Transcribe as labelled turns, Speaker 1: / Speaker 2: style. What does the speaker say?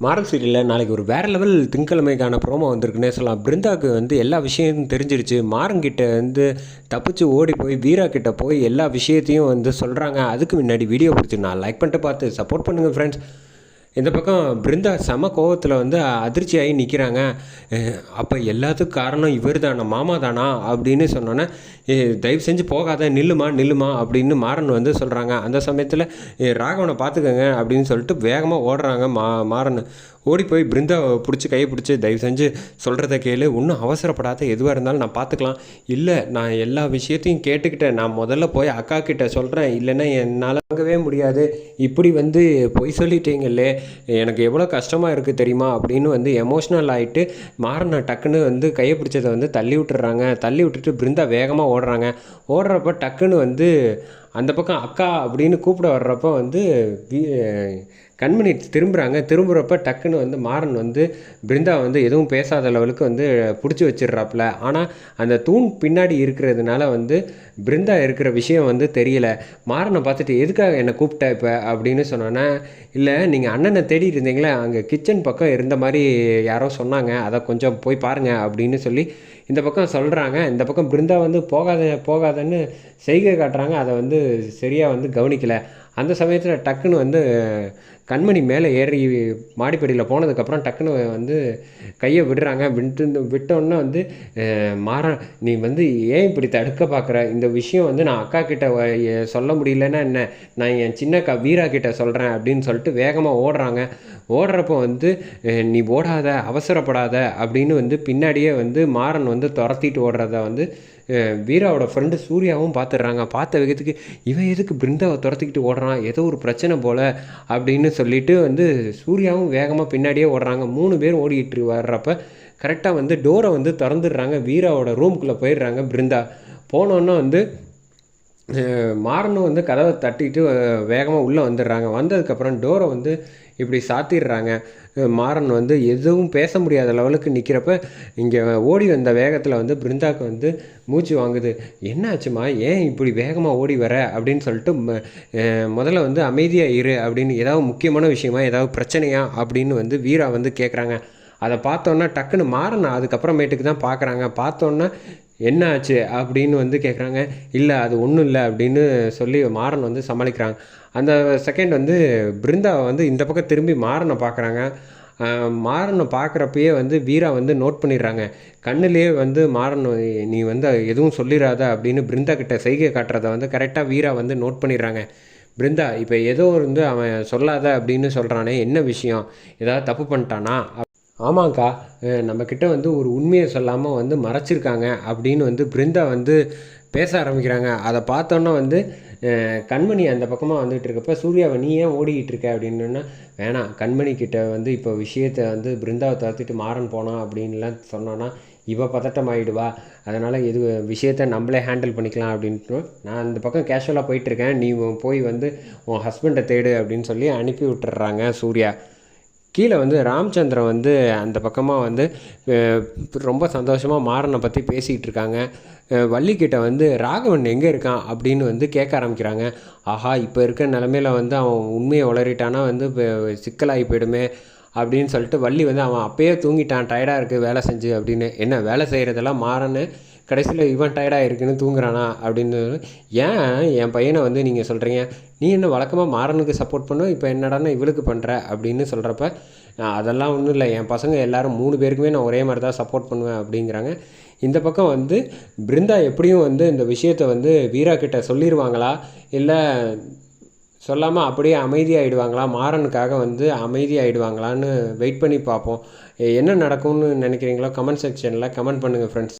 Speaker 1: Moral சீரியலில் நாளைக்கு ஒரு வேறு லெவல் திங்கக்கிழமைக்கான ப்ரோமோ வந்திருக்குன்னே சொல்லலாம் பிருந்தாவுக்கு வந்து எல்லா விஷயமும் தெரிஞ்சிருச்சு. மாறங்கிட்ட வந்து தப்பிச்சு ஓடி போய் வீரா கிட்ட போய் எல்லா விஷயத்தையும் வந்து சொல்கிறாங்க அதுக்கு முன்னாடி வீடியோ பிடிச்சி நான் லைக் பண்ணிட்டு பார்த்து சப்போர்ட் பண்ணுங்கள் ஃப்ரெண்ட்ஸ் இந்த பக்கம் பிருந்தா செம கோவத்தில் வந்து அதிர்ச்சியாகி நிற்கிறாங்க அப்போ எல்லாத்துக்கும் காரணம் இவர் தானா மாமா தானா அப்படின்னு சொன்னோன்னே தயவு செஞ்சு போகாத நில்லுமா நில்லுமா அப்படின்னு மாறன் வந்து சொல்கிறாங்க அந்த சமயத்தில் ராகவனை பார்த்துக்கோங்க அப்படின்னு சொல்லிட்டு வேகமாக ஓடுறாங்க மா மாறன். ஓடி போய் பிருந்தாவை பிடிச்சி கையை பிடிச்சி தயவு செஞ்சு சொல்கிறத கேளு. ஒன்றும் அவசரப்படாத எதுவாக இருந்தாலும் நான் பார்த்துக்கலாம் இல்லை நான் எல்லா விஷயத்தையும் கேட்டுக்கிட்டேன். நான் முதல்ல போய் அக்கா கிட்ட சொல்கிறேன் இல்லைன்னா என்னால் வாங்கவே முடியாது. இப்படி வந்து பொய் சொல்லிட்டீங்களே எனக்கு எவ்வளோ கஷ்டமாக இருக்குது தெரியுமா? அப்படின்னு வந்து எமோஷ்னல் ஆகிட்டு மாறின டக்குன்னு வந்து கையை பிடிச்சதை வந்து தள்ளி விட்டுறாங்க. தள்ளி விட்டுட்டு பிருந்தா வேகமாக ஓடுறாங்க. ஓடுறப்ப டக்குன்னு வந்து அந்த பக்கம் அக்கா அப்படின்னு கூப்பிட வர்றப்போ வந்து கண்மணி திரும்புகிறாங்க திரும்புகிறப்ப டக்குன்னு வந்து மாறன் வந்து பிருந்தா வந்து எதுவும் பேசாத லெவலுக்கு வந்து பிடிச்சி வச்சிடுறாப்புல. ஆனால் அந்த தூண் பின்னாடி இருக்கிறதுனால வந்து பிருந்தா இருக்கிற விஷயம் வந்து தெரியல. மாறனை பார்த்துட்டு எதுக்காக என்னை கூப்பிட்ட இப்போ? அப்படின்னு சொன்னோன்னே இல்லை நீங்கள் அண்ணனை தேடி இருந்தீங்களே அங்கே கிச்சன் பக்கம் இருந்த மாதிரி யாரோ சொன்னாங்க. அதை கொஞ்சம் போய் பாருங்கள் அப்படின்னு சொல்லி இந்த பக்கம் சொல்கிறாங்க இந்த பக்கம் பிருந்தா வந்து போகாத போகாதன்னு செய்கை காட்டுறாங்க அதை வந்து சரியாக வந்து கவனிக்கலை. அந்த சமயத்தில் டக்குன்னு வந்து கண்மணி மேலே ஏறி மாடிப்படியில் போனதுக்கப்புறம் டக்குன்னு வந்து கையை விடுறாங்க. விட்டு விட்டோன்னே வந்து மாற நீ வந்து ஏன் இப்படி தடுக்க பார்க்குற இந்த விஷயம் வந்து நான் அக்கா கிட்ட சொல்ல முடியலன்னா என்ன? நான் என் சின்னக்கா வீரா கிட்ட சொல்கிறேன் அப்படின்னு சொல்லிட்டு வேகமாக ஓடுறாங்க. ஓடுறப்போ வந்து நீ ஓடாத அவசரப்படாத அப்படின்னு வந்து பின்னாடியே வந்து மாறன் வந்து துரத்திட்டு ஓடுறத வந்து வீராவோட ஃப்ரெண்டு சூர்யாவும் பார்த்துடுறாங்க பார்த்த வேகத்துக்கு இவன் எதுக்கு பிருந்தாவை துரத்திக்கிட்டு ஓடுறான்? ஏதோ ஒரு பிரச்சனை போல் அப்படின்னு சொல்லிட்டு வந்து சூர்யாவும் வேகமாக பின்னாடியே ஓடுறாங்க. மூணு பேர் ஓடிக்கிட்டு வர்றப்ப கரெக்டாக வந்து டோரை வந்து திறந்துடுறாங்க. வீராவோட ரூம்குள்ளே போயிடுறாங்க பிருந்தா. போனோன்னே வந்து மாறனும் வந்து கதவை தட்டிட்டு வேகமாக உள்ளே வந்துடுறாங்க. வந்ததுக்கப்புறம் டோரை வந்து இப்படி சாத்திடுறாங்க. மாறன் வந்து எதுவும் பேச முடியாத லெவலுக்கு நிற்கிறப்ப இங்கே ஓடி வந்த வேகத்தில் வந்து பிருந்தாக்கு வந்து மூச்சு வாங்குது. என்ன ஆச்சுமா ஏன் இப்படி வேகமாக ஓடி வர? அப்படின்னு சொல்லிட்டு முதல்ல வந்து அமைதியாக இரு அப்படின்னு ஏதாவது முக்கியமான விஷயமா ஏதாவது பிரச்சனையா அப்படின்னு வந்து வீரா வந்து கேட்குறாங்க அதை பார்த்தோன்னா டக்குன்னு மாறணும் அதுக்கப்புறமேட்டுக்கு தான் பார்க்குறாங்க பார்த்தோன்னா என்ன ஆச்சு அப்படின்னு வந்து கேட்குறாங்க இல்லை அது ஒன்றும் இல்லை அப்படின்னு சொல்லி மாறன் வந்து சமாளிக்கிறாங்க. அந்த செகண்ட் வந்து பிருந்தாவை வந்து இந்த பக்கம் திரும்பி மாறனை பார்க்குறாங்க மாறனை பார்க்குறப்பயே வந்து வீரா வந்து நோட் பண்ணிடுறாங்க. கண்ணுலேயே வந்து மாறன் நீ வந்து எதுவும் சொல்லிடாத அப்படின்னு பிருந்தா கிட்ட செய்கை காட்டுறத வந்து கரெக்டாக வீரா வந்து நோட் பண்ணிடுறாங்க. பிருந்தா இப்போ ஏதோ வந்து அவன் சொல்லாத அப்படின்னு சொல்கிறானே என்ன விஷயம்? ஏதாவது தப்பு பண்ணிட்டானா? ஆமாங்க்கா நம்மக்கிட்ட வந்து ஒரு உண்மையை சொல்லாமல் வந்து மறைச்சிருக்காங்க அப்படின்னு வந்து பிருந்தா வந்து பேச ஆரம்பிக்கிறாங்க. அதை பார்த்தோன்னே வந்து கண்மணி அந்த பக்கமாக வந்துகிட்டு இருக்கப்ப சூர்யாவை நீ ஏன் ஓடிக்கிட்டு இருக்க? அப்படின்னா வேணாம். கண்மணி கிட்ட வந்து இப்போ விஷயத்தை வந்து பிருந்தாவை தவிர்த்துட்டு மாறன் போனான் அப்படின்லாம் சொன்னோன்னா இவ பதட்டம் ஆகிடுவா அதனால் இது விஷயத்த நம்மளே ஹேண்டில் பண்ணிக்கலாம் அப்படின்ட்டு. நான் அந்த பக்கம் கேஷுவலாக போயிட்டுருக்கேன் நீ போய் வந்து உன் ஹஸ்பண்டை தேடு அப்படின்னு சொல்லி அனுப்பி விட்டுறாங்க சூர்யா. கீழே வந்து ராமச்சந்திரன் வந்து அந்த பக்கமாக வந்து ரொம்ப சந்தோஷமாக மாறனை பற்றி பேசிகிட்டு இருக்காங்க. வள்ளிக்கிட்ட வந்து ராகவன் எங்கே இருக்கான்? அப்படின்னு வந்து கேட்க ஆரம்பிக்கிறாங்க. ஆஹா இப்போ இருக்க நிலமையில வந்து அவன் உண்மையை உளறிட்டானா? வந்து சிக்கலாகி போயிடுமே அப்படின்னு சொல்லிட்டு வள்ளி வந்து அவன் அப்பயே தூங்கிட்டான். டயர்டாக இருக்குது வேலை செஞ்சு அப்படின்னு. என்ன வேலை செய்கிறதெல்லாம் மாறன்னு கடைசியில் இவன் டயர்டாக இருக்குன்னு தூங்குறானா அப்படின்னு ஏன் என் பையனை வந்து நீங்கள் சொல்கிறீங்க நீ என்ன வழக்கமாக மாறனுக்கு சப்போர்ட் பண்ணும் இப்போ என்னடான்னு இவளுக்கு பண்ணுற அப்படின்னு சொல்கிறப்ப அதெல்லாம் ஒன்றும் இல்லை. என் பசங்க எல்லோரும் மூணு பேருக்குமே நான் ஒரே மாதிரி தான் சப்போர்ட் பண்ணுவேன் அப்படிங்கிறாங்க. இந்த பக்கம் வந்து பிருந்தா எப்படியும் வந்து இந்த விஷயத்தை வந்து வீரா கிட்ட சொல்லிடுவாங்களா இல்லை சொல்லாமல் அப்படியே அமைதியாகிடுவாங்களா மாறனுக்காக வந்து அமைதியாகிடுவாங்களான்னு வெயிட் பண்ணி பார்ப்போம். என்ன நடக்கும்னு நினைக்கிறீங்களோ கமெண்ட் செக்ஷனில் கமெண்ட் பண்ணுங்கள் ஃப்ரெண்ட்ஸ்